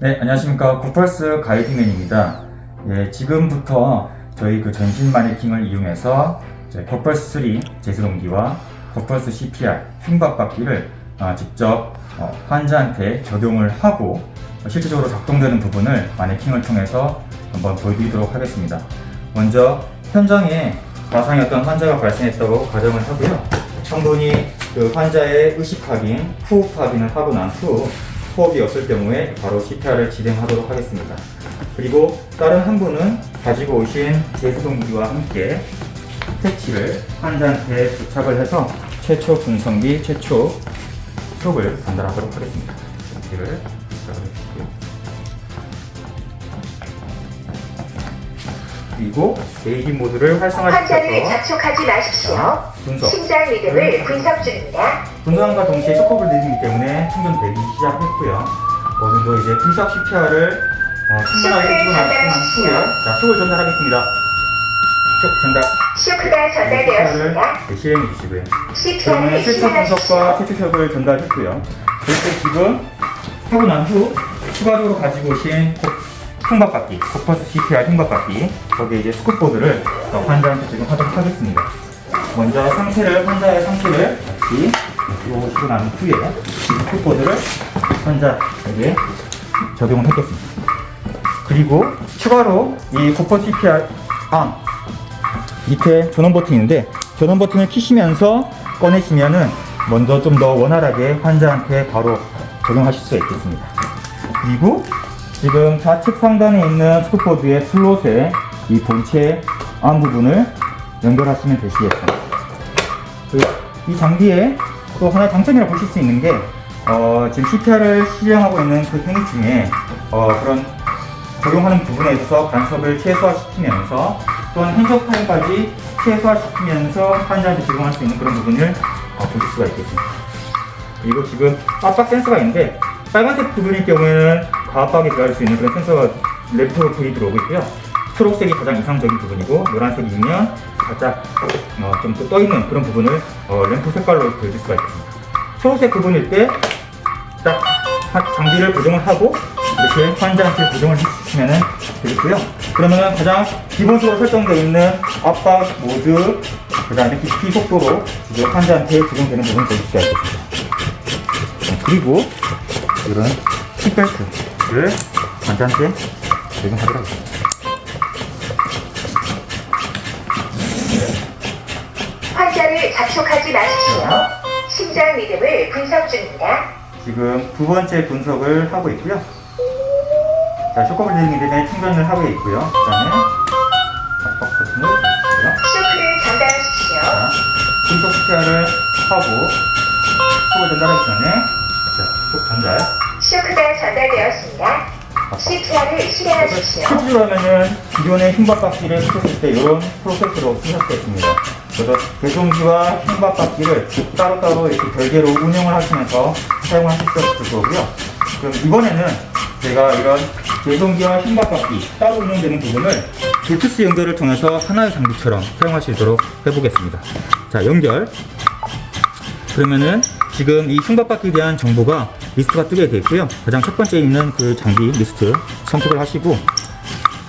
네, 안녕하십니까. 구펄스 가이드맨입니다. 예, 지금부터 저희 그 전신 마네킹을 이용해서 구펄스 3 제스동기와 구펄스 CPR 흉곽받기를 아, 직접 어, 환자한테 적용을 하고 실질적으로 작동되는 부분을 마네킹을 통해서 한번 보여드리도록 하겠습니다. 먼저 현장에 가상의 어떤 환자가 발생했다고 가정을 하고요. 한 분이 그 환자의 의식 확인, 호흡 확인을 하고 난 후 호흡이 없을 경우에 바로 CPR을 진행하도록 하겠습니다. 그리고 다른 한 분은 가지고 오신 제수동기와 함께 패치를 환자한테 부착을 해서 최초 분성기, 최초 촉을 전달하도록 하겠습니다. 패치를 부착을 해주시고요. 그리고 AD 모드를 환자를 활성화시켜서 접촉하지 마십시오. 자, 분석. 심장 리듬을 분석 중입니다. 분석함과 동시에 쇼크를 내리기 때문에 충전되기 시작했고요. 어느 정도 이제 풀샷 CPR을 어, 충분하게 해주고 난. 후에 자, 쇼크를 전달하겠습니다. 쇼크 전달. 쇼크가 전달되었습니다. 네, 실행해 주시고요. 그러면 최초 분석과 실행하십시오. 쇼크를 전달했고요. 그래서 지금 하고 난 후 추가적으로 가지고 오신 흉곽받기, 코퍼스 CPR 흉곽받기 거기에 이제 스쿠보드를 어, 환자한테 지금 하도록 하겠습니다. 먼저 상태를 환자의 상태를 같이 들어오시고 난 후에 이 스쿠보드를 환자에게 적용을 했겠습니다. 그리고 추가로 이 코퍼 CPR 암 밑에 전원 버튼이 있는데 전원 버튼을 키시면서 꺼내시면은 먼저 좀 더 원활하게 환자한테 바로 적용하실 수가 있겠습니다. 그리고 지금 좌측 상단에 있는 스쿠보드의 슬롯에 이 본체 암 부분을 연결하시면 되시겠습니다. 그이 장비에 또 하나의 장점이라고 보실 수 있는 게 어, 지금 CPR을 실행하고 있는 그 행위 중에 어, 그런 적용하는 부분에 있어서 간섭을 최소화시키면서 또한 행적 타임까지 최소화시키면서 환자한테 제공할 수 있는 그런 부분을 어, 보실 수가 있겠습니다. 그리고 지금 압박 센서가 있는데 빨간색 부분일 경우에는 과압박이 들어갈 수 있는 그런 센서가 랩토로 불이 들어오고 있고요. 초록색이 가장 이상적인 부분이고 노란색이면 살짝 어, 좀떠 있는 그런 부분을 어, 램프 색깔로 보여줄 수가 있습니다. 초록색 부분일 때 딱 장비를 고정을 하고 이렇게 환자한테 고정을 해주시면 되겠고요. 그러면 가장 기본적으로 설정되어 있는 압박 모드, 그 다음에 깊이 속도로 지금 환자한테 적용되는 부분을 보실 수가 있겠습니다. 그리고 이런 킥벨트 를 환자한테 적용하도록 하겠습니다. 환자를 접촉하지 마십시오. 심장 리듬을 분석 중입니다. 지금 두 번째 분석을 하고 있고요. 자, 쇼커블 리딩이 되면 충전을 하고 있고요. 그 다음에 압박 버튼을 누르시고요. 쇼크를 전달하십시오. 자, 분석 CPR을 하고 속을 전달하기 전에 자, 속 전달. 쇼크가 전달되었습니다. CPR을 실행하십시오. 실제로 하면은 기존의 흉곽받기를 쓰셨을 때 이런 프로세스로 쓰셨겠습니다. 그래서 개송기와 흉곽받기를 따로따로 이렇게 별개로 운영을 하시면서 사용하실 수 거고요. 그럼 이번에는 제가 이런 개송기와 흉곽받기 따로 운영되는 부분을 블루투스 연결을 통해서 하나의 장비처럼 사용할 수 있도록 해보겠습니다. 자, 연결. 그러면은 지금 이 흉곽받기에 대한 정보가 리스트가 뜨게 되어 있고요. 가장 첫 번째 있는 그 장비 리스트 선택을 하시고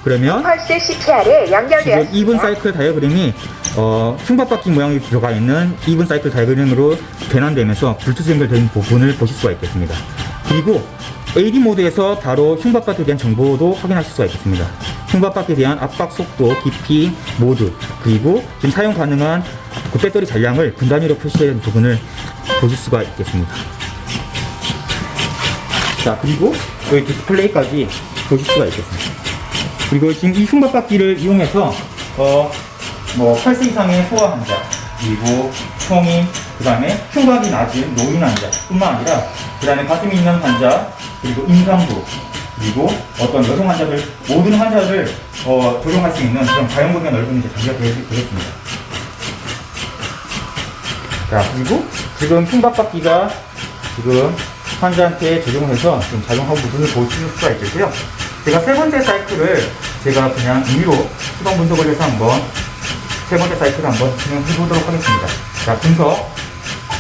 그러면 펄스 지금 연결되었습니다. 이븐 사이클 다이어그램이 어, 흉곽받기 모양이 들어가 있는 이븐 사이클 다이어그램으로 변환되면서 블루투스 연결된 부분을 보실 수가 있겠습니다. 그리고 AD 모드에서 바로 흉곽받기에 대한 정보도 확인하실 수가 있겠습니다. 흉곽받기에 대한 압박 속도, 깊이, 모드, 그리고 지금 사용 가능한 그 배터리 잔량을 분 단위로 표시된 부분을 보실 수가 있겠습니다. 자, 그리고 여기 디스플레이까지 보실 수가 있겠습니다. 그리고 지금 이 흉곽받기를 이용해서 어, 뭐 8세 이상의 소아 환자, 그리고 성인, 그 다음에 흉곽이 낮은 노인 환자 뿐만 아니라 그 다음에 가슴이 있는 환자, 그리고 임산부, 그리고 어떤 여성 환자들, 모든 환자를 어, 적용할 수 있는 그런 가용범위가 넓은 장비가 되겠습니다. 자, 그리고 지금 흉곽받기가 지금 환자한테 적용해서 지금 작용하고 부분을 보실 수가 있겠고요. 제가 세 번째 사이클을 제가 그냥 임의로 수동 분석을 해서 한번 세 번째 사이클을 한번 진행해 보도록 하겠습니다. 자, 분석.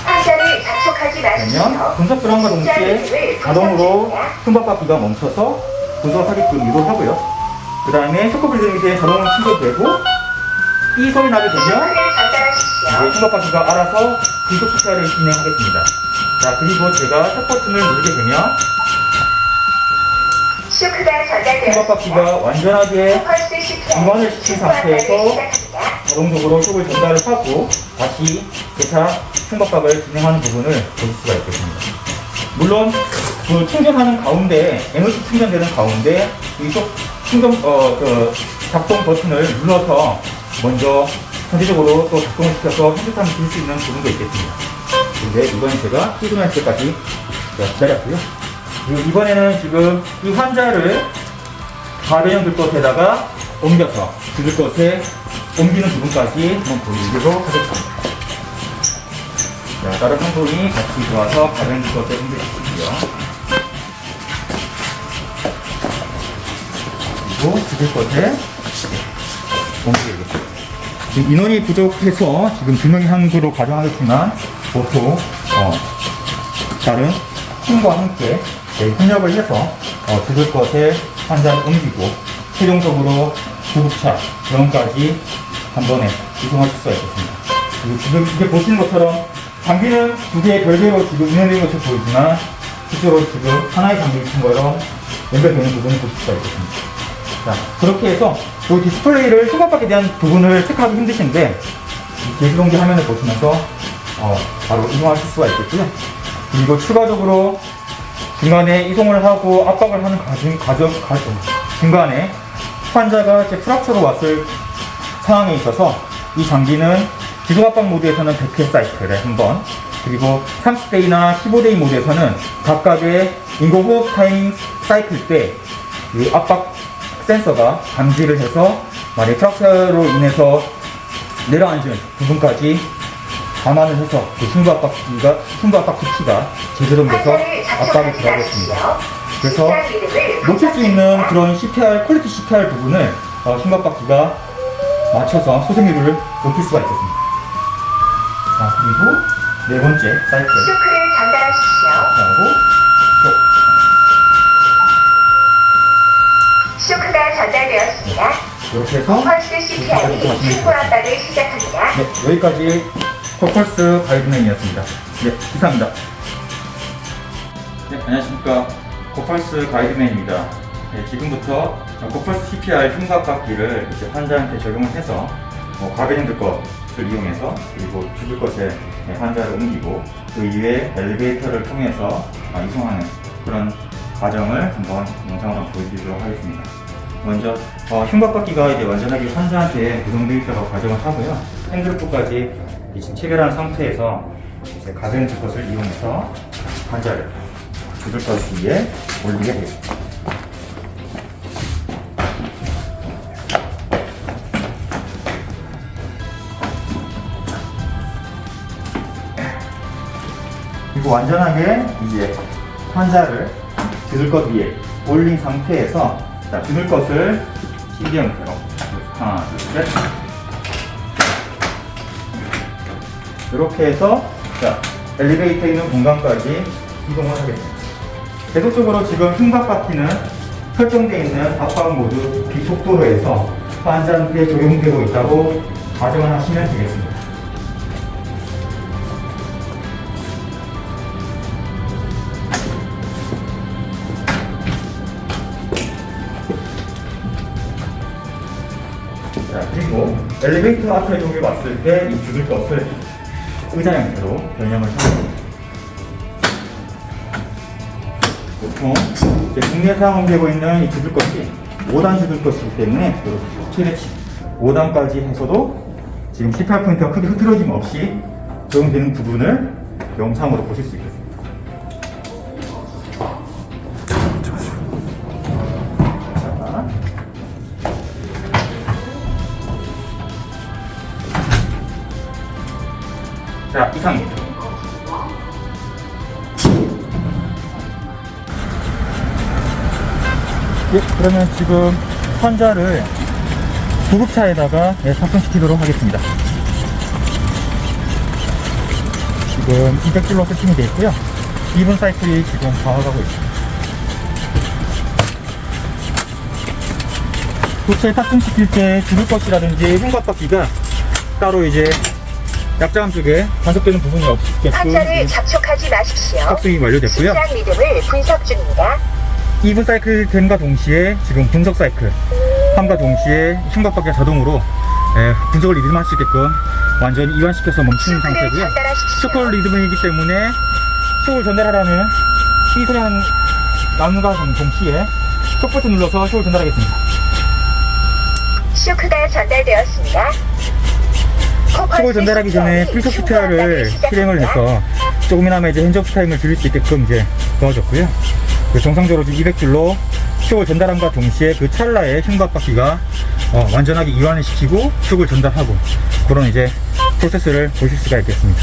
환자를 접촉하지 마십시오. 분석 불안과 동시에 자동으로 흉곽바퀴가 멈춰서 분석하게끔 유도하고요. 그 다음에 쇼크 브리딩 때 자동 충격되고 이 소리 나게 되면 이제 전달하십시오. 흉곽바퀴가 알아서 분석 수사를 진행하겠습니다. 자 그리고 제가 첫 버튼을 누르게 되면 쇼크가 전달되었습니다. 완전하게 이완을 시킨 상태에서. 자동적으로 쇼크를 전달을 하고 다시 재차 흉곽박을 진행하는 부분을 보실 수가 있겠습니다. 물론 그 충전하는 가운데 에너지 충전되는 가운데 이쪽 충전 어 그 작동 버튼을 눌러서 먼저 전체적으로 또 작동을 시켜서 핸드탐을 줄수 있는 부분도 있겠습니다. 근데 이건 제가 시즌할 때까지 제가 기다렸고요. 그리고 이번에는 지금 이 환자를 가변형 들것에다가 옮겨서 죽을 것에 옮기는 부분까지 한번 보여드리도록 하겠습니다. 자, 다른 한 분이 같이 들어와서 가변 들것에 옮겨주시고요. 그리고 죽을 것에 옮기겠습니다. 지금 인원이 부족해서 지금 두 명이 한구로 가정하겠지만 보통 어, 다른 팀과 함께 네, 협력을 해서 어, 죽을 것에 환자를 옮기고 최종적으로 구급차 병원까지 한 번에 이송하실 수가 있겠습니다. 그리고 지금 이게 보시는 것처럼 장비는 두개 별개로 지금 운영되는 것처럼 보이지만 실제로 지금 하나의 장비처럼 연결되는 부분을 보실 수가 있겠습니다. 자, 그렇게 해서 이 디스플레이를 흉곽박에 대한 부분을 체크하기 힘드신데 이 제시동기 화면을 보시면서 어, 바로 이동하실 수가 있겠고요. 그리고 추가적으로 중간에 이동을 하고 압박을 하는 과정, 과정, 과정 중간에 환자가 이제 프락처로 왔을 상황에 있어서 이 장비는 기동 압박 모드에서는 100회 사이클에 한 번, 그리고 30대이나 15대 모드에서는 각각의 인공 호흡 타임 사이클 때 이 압박 센서가 감지를 해서 만약 프락처로 인해서 내려앉은 부분까지 감안을 해서 그 흉부 압박기가 흉부 압박 기치가 제대로 돼서 압박이 들어가겠습니다. 그래서 놓칠 수 있는. 그런 CPR, 퀄리티 CPR 부분을 어, 흉곽바퀴가 맞춰서 소생률을 높일 수가 있겠습니다. 자, 그리고 네 번째 사이클. 쇼크를 전달하십시오. 하고, 쇼크가 전달되었습니다. 이렇게 해서, 펄스 CPR이 충고 압박을 시작합니다. 네, 여기까지 코펄스 가이드맨이었습니다. 네, 이상입니다. 네, 안녕하십니까. 코펄스 가이드맨입니다. 네, 지금부터 코펄스 CPR 흉곽바퀴를 이제 환자한테 적용을 해서 뭐 과배경 들 것을 이용해서 그리고 죽을 것에 네, 환자를 옮기고 그 이후에 엘리베이터를 통해서 아, 이송하는 그런 과정을 한번 영상으로 보여드리도록 하겠습니다. 먼저 어, 흉곽바퀴가 이제 완전하게 환자한테 구성되어 있다고 가정을 하고요. 핸드루프까지 지금 체결한 상태에서 이제 들 것을 이용해서 환자를 것 위에 올리게 되겠습니다. 그리고 완전하게 이제 환자를 죽을 것 위에 올린 상태에서 자, 죽을 것을 CD 형태로 하나, 둘, 셋 이렇게 해서 자, 엘리베이터 있는 공간까지 이동을 하겠습니다. 계속적으로 지금 흉곽 바퀴는 설정되어 있는 압박 모드 비속도로에서 환자한테 적용되고 있다고 가정을 하시면 되겠습니다. 자, 그리고 엘리베이터 앞에 여기 왔을 때 이 죽을 것을 의자 형태로 변형을 합니다. 보통 이제 국내 사용되고 있는 이 죽을 것이 5단 죽을 것이기 때문에 이렇게 최대치 5단까지 해서도 지금 18포인트가 크게 흐트러짐 없이 적용되는 부분을 영상으로 보실 수 있겠습니다. 예, 그러면 지금 환자를 구급차에다가 예, 탑승시키도록 하겠습니다. 지금 200줄로 세팅이 되어 있고요. 2분 사이클이 지금 가가고 있습니다. 도체 탑승시킬 때 줄을 것이라든지 흉곽바퀴가 따로 이제 약자함 쪽에 간섭되는 부분이 없게끔 판자를 접촉하지 마십시오. 탑승이 완료됐고요. 심장 리듬을 분석 중입니다. 2분 사이클 됨과 동시에 지금 분석 사이클 함과 동시에 흉곽바퀴가 자동으로 예, 분석을 리듬할 수 있게끔 완전히 이완시켜서 멈추는 상태고요. 쇼크 리듬이기 때문에 쇼크를 전달하라는 이 소리 하는 나누가 동시에 쇼크 버튼 눌러서 쇼크를 전달하겠습니다. 쇼크가 전달되었습니다. 쇼크를 전달하기 전에 풀쇼크 테라를 실행을 해서 조금이나마 이제 핸즈업 타임을 줄일 수 있게끔 이제 도와줬고요. 그 정상적으로 지금 200줄로 쇼크를 전달함과 동시에 그 찰나에 흉곽바퀴가 어, 완전하게 이완을 시키고 쇼크를 전달하고 그런 이제 프로세스를 보실 수가 있겠습니다.